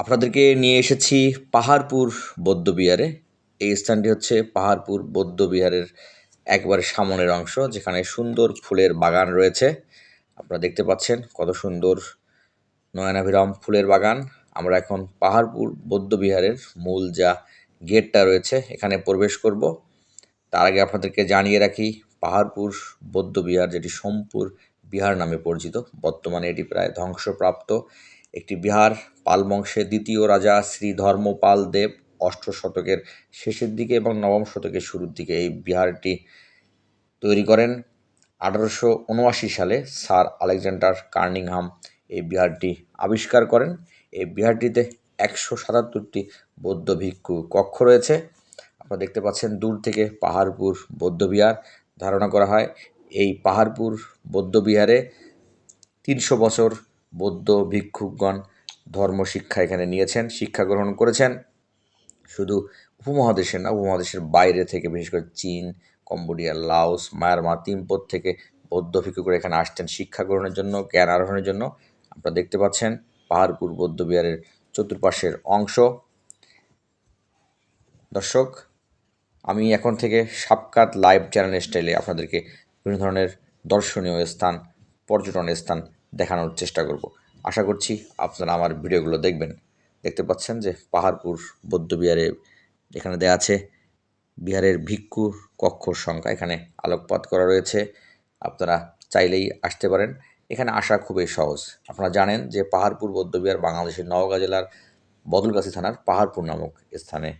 আপনাদেরকে নিয়ে এসেছি পাহাড়পুর বৌদ্ধবিহারে। এই স্থানটি হচ্ছে পাহাড়পুর বৌদ্ধবিহারের একবারে সামনের অংশ, যেখানে সুন্দর ফুলের বাগান রয়েছে। আপনারা দেখতে পাচ্ছেন কত সুন্দর নয়নাভিরাম ফুলের বাগান। আমরা এখন পাহাড়পুর বৌদ্ধবিহারের মূল যা গেটটা রয়েছে, এখানে প্রবেশ করব। তার আগে আপনাদেরকে জানিয়ে রাখি, পাহাড়পুর বৌদ্ধবিহার, যেটি সোমপুর বিহার নামে পরিচিত, বর্তমানে এটি প্রায় ধ্বংসপ্রাপ্ত। একটি বিহার পাল বংশের দ্বিতীয় রাজা শ্রী ধর্মপাল দেব অষ্ট শতকের শেষের দিকে এবং নবম শতকের শুরুর দিকে এই বিহারটি তৈরি করেন। আঠারোশো উনআশি সালে স্যার আলেকজান্ডার কার্নিংহাম এই বিহারটি আবিষ্কার করেন। এই বিহারটিতে একশো সাতাত্তরটি বৌদ্ধ ভিক্ষু কক্ষ রয়েছে। আপনারা দেখতে পাচ্ছেন দূর থেকে পাহাড়পুর বৌদ্ধবিহার ধারণা করা হয়। এই পাহাড়পুর বৌদ্ধবিহারে তিনশো বছর বৌদ্ধ ভিক্ষুকগণ ধর্ম শিক্ষা এখানে নিয়েছেন, শিক্ষা গ্রহণ করেছেন। শুধু উপমহাদেশের না, উপমহাদেশের বাইরে থেকে, বিশেষ করে চীন, কম্বোডিয়া, লাওস, মায়ানমার, তিব্বত থেকে বৌদ্ধ ভিক্ষুকরা এখানে আসতেন শিক্ষা গ্রহণের জন্য, জ্ঞান আরোহণের জন্য। আপনারা দেখতে পাচ্ছেন পাহাড়পুর বৌদ্ধবিহারের চতুর্পাশের অংশ। দর্শক, আমি এখন থেকে সাপকাত লাইভ চ্যানেল স্টাইলে আপনাদেরকে বিভিন্ন ধরনের দর্শনীয় স্থান, পর্যটন স্থান দেখানোর চেষ্টা করব। আশা করছি আপনারা আমার ভিডিওগুলো দেখবেন। দেখতে পাচ্ছেন যে পাহাড়পুর, বৌদ্ধবিহারে এখানে দেওয়া আছে বিহারের ভিক্ষুর কক্ষর সংখ্যা। এখানে আলোকপাত করা রয়েছে। আপনারা চাইলেই আসতে পারেন। এখানে আসা খুবই সহজ। আপনারা জানেন যে পাহাড়পুর, বৌদ্ধবিহার, বাংলাদেশের নওগাঁ জেলার বদলগাছি থানার পাহাড়পুর নামক স্থানে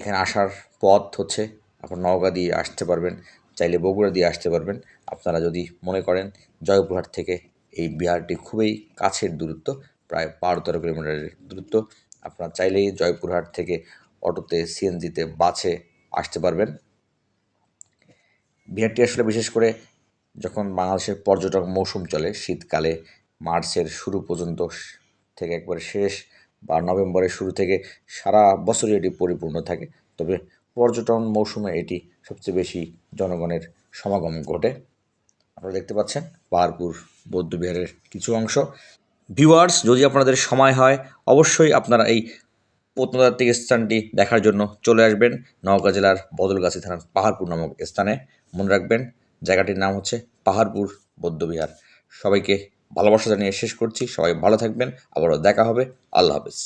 এখানে আসার পথ হচ্ছে। আপনার নওগাঁ দিয়ে আসতে পারবেন। চাইলে বগুড়া দিয়ে আসতে পারবেন। আপনারা যদি মনে করেন জয়পুরহাট থেকে এই বিহারটি খুবই কাছের দূরত্ব, প্রায় বারো তেরো কিলোমিটারের দূরত্ব, আপনারা চাইলেই জয়পুরহাট থেকে অটোতে, সিএনজিতে, বাসে আসতে পারবেন। বিহারটি আসলে বিশেষ করে যখন বাংলাদেশের পর্যটক মৌসুম চলে, শীতকালে মার্চের শুরু পর্যন্ত থেকে একবারে শেষ বা নভেম্বরের শুরু থেকে সারা বছরই এটি পরিপূর্ণ থাকে। তবে পর্যটন মৌসুমে এটি সবচেয়ে বেশি জনগণের সমাগম ঘটে। আপনারা দেখতে পাচ্ছেন, পাহাড়পুর, বৌদ্ধবিহারের কিছু অংশ। ভিউয়ার্স যদি আপনাদের সময় হয়, অবশ্যই আপনারা এই প্রত্নতাত্ত্বিক স্থানটি দেখার জন্য চলে আসবেন। নওগাঁ জেলার বদলগাছি থানার পাহাড়পুর নামক স্থানে। মনে রাখবেন, জায়গাটির নাম হচ্ছে পাহাড়পুর, বৌদ্ধবিহার। সবাইকে ভালোবাসা জানিয়ে শেষ করছি। সবাই ভালো থাকবেন। আবারও দেখা হবে। আল্লাহ হাফিজ।